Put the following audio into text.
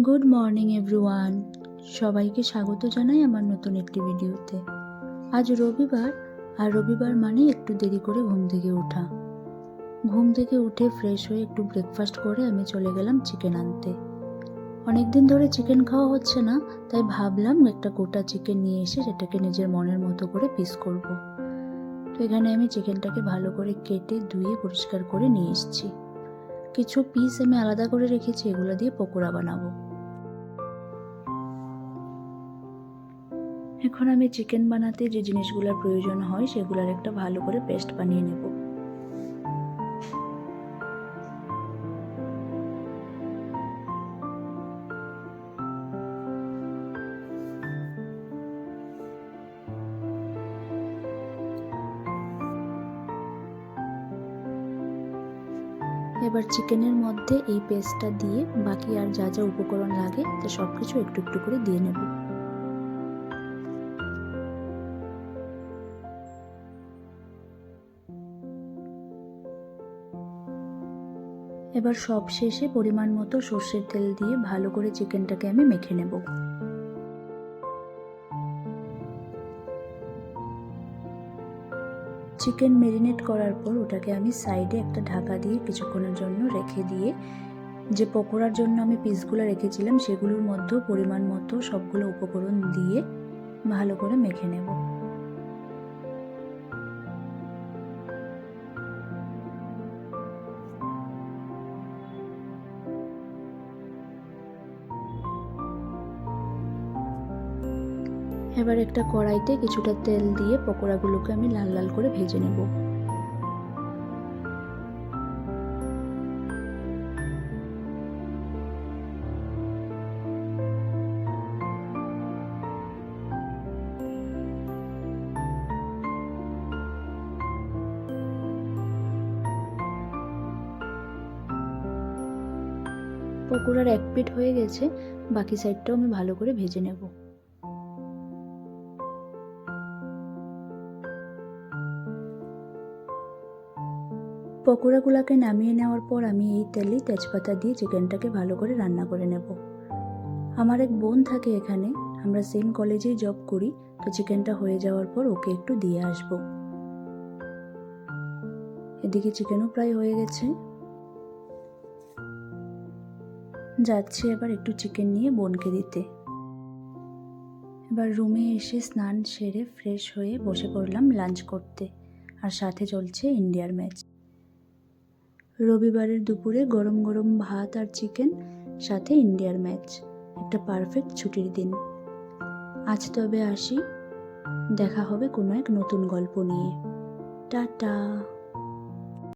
Good morning everyone সবাইকে স্বাগত জানাই আমার নতুন একটি ভিডিওতে। আজ রবিবার, আর রবিবার মানে একটু দেরি করে ঘুম থেকে ওঠা। ঘুম থেকে উঠে ফ্রেশ হয়ে একটু ব্রেকফাস্ট করে আমি চলে গেলাম চিকেন আনতে। অনেক দিন ধরে চিকেন খাওয়া হচ্ছে না, তাই ভাবলাম একটা গোটা চিকেন নিয়ে এসে সেটাকে নিজের মনের মতো করে পিস করব। তো এখানে আমি চিকেনটাকে ভালো করে কেটে ধুয়ে পরিষ্কার করে নিয়ে এসেছি। কিছু পিস আমি আলাদা করে রেখেছি, এগুলো দিয়ে পকোড়া বানাবো। এখন আমি চিকেন বানাতে যে জিনিসগুলোর প্রয়োজন হয়, সেগুলোর একটা ভালো করে পেস্ট বানিয়ে নেব। এবার চিকেনের মধ্যে এই পেস্টটা দিয়ে বাকি আর যা যা উপকরণ লাগে, তা সব কিছু একটু একটু করে দিয়ে নেব। এবার সব শেষে পরিমাণ মতো সর্ষের তেল দিয়ে ভালো করে চিকেনটাকে আমি মেখে নেব। চিকেন মেরিনেট করার পর ওটাকে আমি সাইডে একটা ঢাকা দিয়ে কিছুক্ষণের জন্য রেখে দিয়ে, যে পকোড়ার জন্য আমি পিসগুলো রেখেছিলাম, সেগুলোর মধ্যেও পরিমাণ মতো সবগুলো উপকরণ দিয়ে ভালো করে মেখে নেব। এবার একটা কড়াইতে কিছুটা তেল দিয়ে পকোড়াগুলোকে আমি লাল লাল করে ভেজে নেব। পকোড়ার এক পিঠ হয়ে গেছে, বাকি সাইডটাও আমি ভালো করে ভেজে নেব। পকোড়াগুলোকে নামিয়ে নেওয়ার পর আমি এই তেলেই তেজপাতা দিয়ে চিকেনটাকে ভালো করে রান্না করে নেব। আমার এক বোন থাকে এখানে, আমরা সেম কলেজেই জব করি, তো চিকেনটা হয়ে যাওয়ার পর ওকে একটু দিয়ে আসব। এদিকে চিকেনও প্রায় হয়ে গেছে। যাচ্ছি এবার একটু চিকেন নিয়ে বোনকে দিতে। এবার রুমে এসে স্নান সেরে ফ্রেশ হয়ে বসে পড়লাম লাঞ্চ করতে, আর সাথে চলছে ইন্ডিয়ার ম্যাচ রবিবারের দুপুরে গরম গরম ভাত আর চিকেন সাথে ইন্ডিয়ার ম্যাচ একটা পারফেক্ট ছুটির দিন। আজ তবে আসি। দেখা হবে কোনো এক নতুন গল্প নিয়ে। টাটা।